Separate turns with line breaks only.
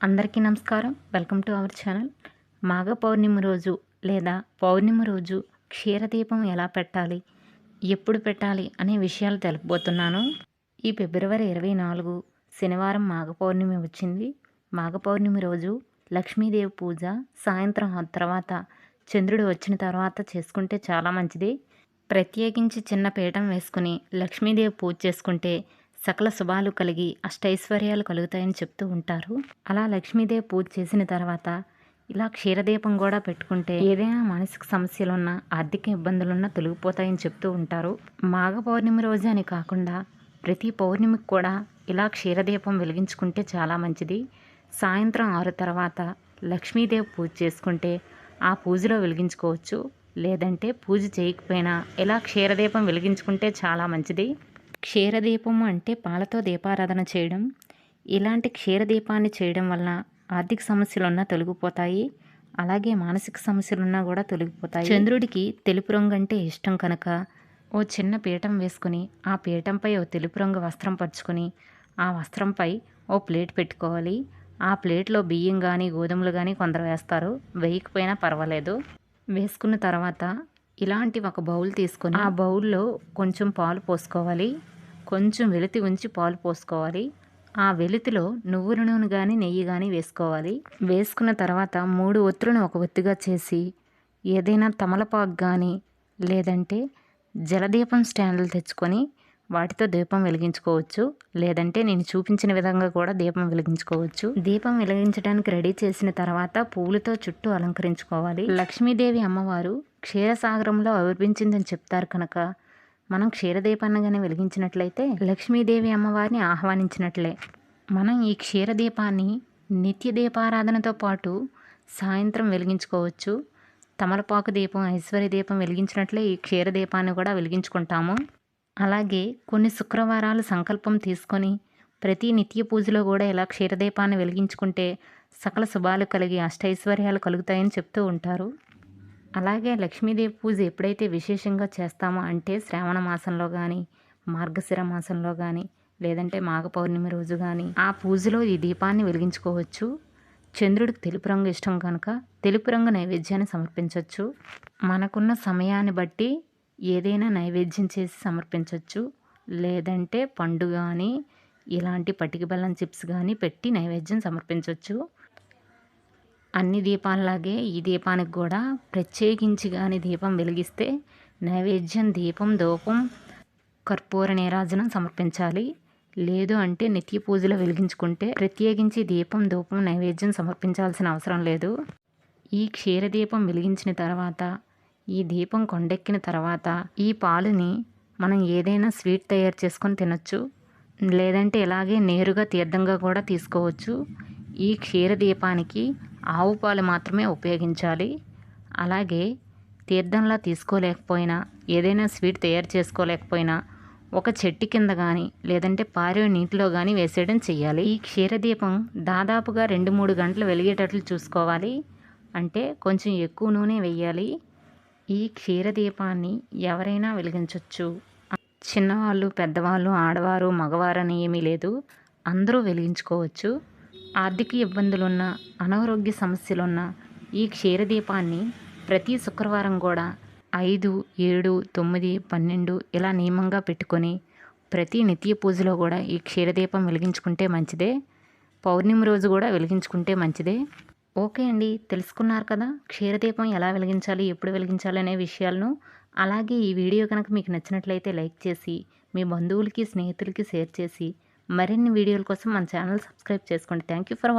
అందరికీ నమస్కారం. Welcome to our channel. Magha Pournami రోజు లేదా పౌర్ణమి రోజు క్షీరదీపం ఎలా పెట్టాలి? ఎప్పుడు పెట్టాలి? అనే విషయాలు తెలుపబోతున్నాను. ఈ ఫిబ్రవరి ఇరవై నాలుగు శనివారం మాఘ పౌర్ణమి వచ్చింది. మాఘ పౌర్ణమి రోజు లక్ష్మీదేవి పూజ సాయంత్రం ఆ తర్వాత చంద్రుడు వచ్చిన తర్వాత చేసుకుంటే చాలా మంచిది. ప్రత్యేకించి చిన్న పీఠం వేసుకుని లక్ష్మీదేవి పూజ చేసుకుంటే సకల శుభాలు కలిగి అష్టైశ్వర్యాలు కలుగుతాయని చెప్తూ ఉంటారు. అలా లక్ష్మీదేవి పూజ చేసిన తర్వాత ఇలా క్షీరదీపం కూడా పెట్టుకుంటే ఏదైనా మానసిక సమస్యలున్నా ఆర్థిక ఇబ్బందులున్నా తొలగిపోతాయని చెప్తూ ఉంటారు. మాఘ పౌర్ణమి రోజు అని కాకుండా ప్రతి పౌర్ణమికి కూడా ఇలా క్షీరదీపం వెలిగించుకుంటే చాలా మంచిది. సాయంత్రం ఆరు తర్వాత లక్ష్మీదేవి పూజ చేసుకుంటే ఆ పూజలో వెలిగించుకోవచ్చు. లేదంటే పూజ చేయకపోయినా ఇలా క్షీరదీపం వెలిగించుకుంటే చాలా మంచిది. క్షీరదీపము అంటే పాలతో దీపారాధన చేయడం. ఇలాంటి క్షీరదీపాన్ని చేయడం వలన ఆర్థిక సమస్యలున్నా తొలగిపోతాయి. అలాగే మానసిక సమస్యలున్నా కూడా తొలగిపోతాయి. చంద్రుడికి తెలుపు రంగు అంటే ఇష్టం కనుక ఓ చిన్న పీఠం వేసుకుని ఆ పీఠంపై ఓ తెలుపు రంగు వస్త్రం పరుచుకొని ఆ వస్త్రంపై ఓ ప్లేట్ పెట్టుకోవాలి. ఆ ప్లేట్లో బియ్యం కానీ గోధుమలు కానీ కొందరు వేస్తారు. వేయకపోయినా పర్వాలేదు. వేసుకున్న తర్వాత ఇలాంటి ఒక బౌల్ తీసుకొని ఆ బౌల్లో కొంచెం పాలు పోసుకోవాలి. కొంచెం వెలితి ఉంచి పాలు పోసుకోవాలి. ఆ వెలితిలో నువ్వుల నూనె కానీ నెయ్యి కానీ వేసుకోవాలి. వేసుకున్న తర్వాత మూడు ఒత్తులను ఒక ఒత్తిగా చేసి ఏదైనా తమలపాకు కానీ లేదంటే జలదీపం స్టాండ్లు తెచ్చుకొని వాటితో దీపం వెలిగించుకోవచ్చు. లేదంటే నేను చూపించిన విధంగా కూడా దీపం వెలిగించుకోవచ్చు. దీపం వెలిగించడానికి రెడీ చేసిన తర్వాత పూలతో చుట్టూ అలంకరించుకోవాలి. లక్ష్మీదేవి అమ్మవారు క్షీరసాగరంలో ఆవిర్భించిందని చెప్తారు కనుక మనం క్షీరదీపాన్ని వెలిగించినట్లయితే లక్ష్మీదేవి అమ్మవారిని ఆహ్వానించినట్లే. మనం ఈ క్షీరదీపాన్ని నిత్య దీపారాధనతో పాటు సాయంత్రం వెలిగించుకోవచ్చు. తమలపాకు దీపం ఐశ్వర్య దీపం వెలిగించినట్లే ఈ క్షీరదీపాన్ని కూడా వెలిగించుకుంటాము. అలాగే కొన్ని శుక్రవారాలు సంకల్పం తీసుకొని ప్రతి నిత్య పూజలో కూడా ఇలా క్షీరదీపాన్ని వెలిగించుకుంటే సకల శుభాలు కలిగి అష్టైశ్వర్యాలు కలుగుతాయని చెప్తూ ఉంటారు. అలాగే లక్ష్మీదేవి పూజ ఎప్పుడైతే విశేషంగా చేస్తామో అంటే శ్రావణ మాసంలో కానీ మార్గశిర మాసంలో కానీ లేదంటే మాఘ పౌర్ణమి రోజు కానీ ఆ పూజలో ఈ దీపాన్ని వెలిగించుకోవచ్చు. చంద్రుడికి తెలుపు రంగు ఇష్టం కనుక తెలుపు రంగు నైవేద్యాన్ని సమర్పించవచ్చు మనకున్న సమయాన్ని బట్టి ఏదైనా నైవేద్యం చేసి సమర్పించవచ్చు లేదంటే పండు కానీ ఇలాంటి పటిక బెల్లం చిప్స్ కానీ పెట్టి నైవేద్యం సమర్పించవచ్చు అన్ని దీపాలలాగే ఈ దీపానికి కూడా ప్రత్యేకించి కానీ దీపం వెలిగిస్తే నైవేద్యం దీపం ధూపం కర్పూర నీరాజనం సమర్పించాలి. లేదు అంటే నిత్య పూజలు వెలిగించుకుంటే ప్రత్యేకించి దీపం ధూపం నైవేద్యం సమర్పించాల్సిన అవసరం లేదు. ఈ క్షీరదీపం వెలిగించిన తర్వాత ఈ దీపం కొండెక్కిన తర్వాత ఈ పాలుని మనం ఏదైనా స్వీట్ తయారు చేసుకొని తినొచ్చు. లేదంటే ఇలాగే నేరుగా తీర్థంగా కూడా తీసుకోవచ్చు. ఈ క్షీరదీపానికి ఆవు పాలు మాత్రమే ఉపయోగించాలి. అలాగే తీర్థంలా తీసుకోలేకపోయినా ఏదైనా స్వీట్ తయారు చేసుకోలేకపోయినా ఒక చెట్టు కింద కానీ లేదంటే పారే నీటిలో కానీ వేసేయడం చెయ్యాలి. ఈ క్షీరదీపం దాదాపుగా రెండు మూడు గంటలు వెలిగేటట్లు చూసుకోవాలి. అంటే కొంచెం ఎక్కువ నూనె వెయ్యాలి ఈ క్షీరదీపాన్ని ఎవరైనా వెలిగించవచ్చు చిన్నవాళ్ళు పెద్దవాళ్ళు ఆడవారు మగవారు అని ఏమీ లేదు. అందరూ వెలిగించుకోవచ్చు. ఆర్థిక ఇబ్బందులున్న అనారోగ్య సమస్యలున్న ఈ క్షీరదీపాన్ని ప్రతి శుక్రవారం కూడా ఐదు ఏడు తొమ్మిది పన్నెండు ఇలా నియమంగా పెట్టుకొని ప్రతి నిత్య పూజలో కూడా ఈ క్షీరదీపం వెలిగించుకుంటే మంచిదే. పౌర్ణమి రోజు కూడా వెలిగించుకుంటే మంచిదే. ఓకే అండి తెలుసుకున్నారు కదా. క్షీరదీపం ఎలా వెలిగించాలి ఎప్పుడు వెలిగించాలి అనే విషయాలను. అలాగే ఈ వీడియో కనుక మీకు నచ్చినట్లయితే లైక్ చేసి మీ బంధువులకి స్నేహితులకి షేర్ చేసి మరిన్ని వీడియోల కోసం మన ఛానల్ సబ్స్క్రైబ్ చేసుకోండి. Thank you for